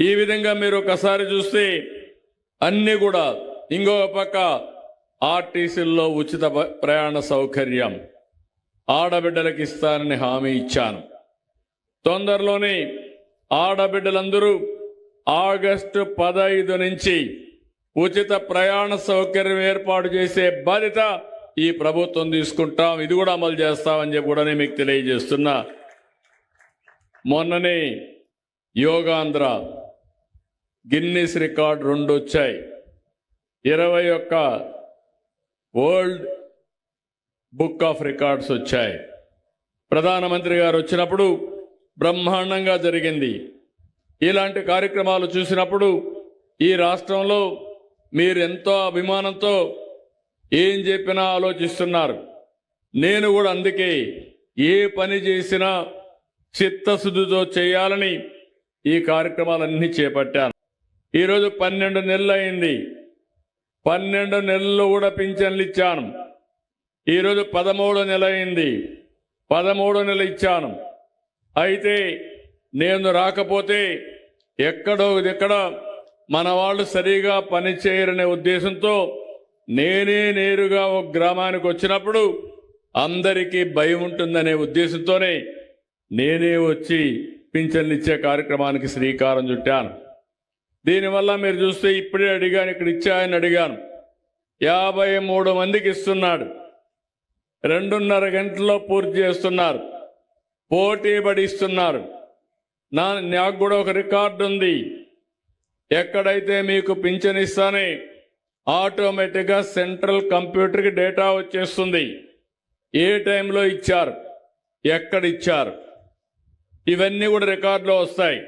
ఈ విధంగా మీరు ఒకసారి చూస్తే అన్ని కూడా ఇంకొక పక్క ఆర్టీసీల్లో ఉచిత ప్రయాణ సౌకర్యం. ఆడబిడ్డలకు ఇస్తానని హామీ ఇచ్చాను. తొందరలోనే ఆడబిడ్డలందరూ ఆగస్టు పదహైదు నుంచి ఉచిత ప్రయాణ సౌకర్యం ఏర్పాటు చేసే బాధ్యత ఈ ప్రభుత్వం తీసుకుంటాం. ఇది కూడా అమలు చేస్తామని చెప్పి కూడా నేను మీకు తెలియజేస్తున్నా. మొన్ననే యోగాంధ్ర గిన్నిస్ రికార్డ్ రెండు వచ్చాయి ఇరవై ఒక్క వరల్డ్ బుక్ ఆఫ్ రికార్డ్స్ వచ్చాయి. ప్రధానమంత్రి గారు వచ్చినప్పుడు బ్రహ్మాండంగా జరిగింది. ఇలాంటి కార్యక్రమాలు చూసినప్పుడు ఈ రాష్ట్రంలో మీరు ఎంతో అభిమానంతో ఏం చెప్పినా ఆలోచిస్తున్నారు. నేను కూడా అందుకే ఏ పని చేసినా చిత్తశుద్ధితో చేయాలని ఈ కార్యక్రమాలన్నీ చేపట్టాను. ఈరోజు పన్నెండు నెలలు అయింది పన్నెండు నెలలు కూడా పింఛన్లు ఇచ్చాను. ఈరోజు పదమూడు నెల అయింది పదమూడు నెల ఇచ్చాను. అయితే నేను రాకపోతే ఎక్కడో ఎక్కడ మన వాళ్ళు సరిగా పనిచేయరనే ఉద్దేశంతో నేనే నేరుగా ఒక గ్రామానికి వచ్చినప్పుడు అందరికీ భయం ఉంటుందనే ఉద్దేశంతోనే నేనే వచ్చి పింఛన్లు ఇచ్చే కార్యక్రమానికి శ్రీకారం చుట్టాను. దీనివల్ల మీరు చూస్తే ఇప్పుడే అడిగాను ఇక్కడ ఇచ్చాయని అడిగాను. యాభై మూడు మందికి ఇస్తున్నాడు. రెండున్నర గంటల్లో పూర్తి చేస్తున్నారు. పోటీ పడిస్తున్నారు నా నాకు కూడా ఒక రికార్డు ఉంది. ఎక్కడైతే మీకు పింఛన్ ఇస్తానే ఆటోమేటిక్గా సెంట్రల్ కంప్యూటర్కి డేటా వచ్చేస్తుంది. ఏ టైంలో ఇచ్చారు? ఎక్కడ ఇచ్చారు? ఇవన్నీ కూడా రికార్డులో వస్తాయి.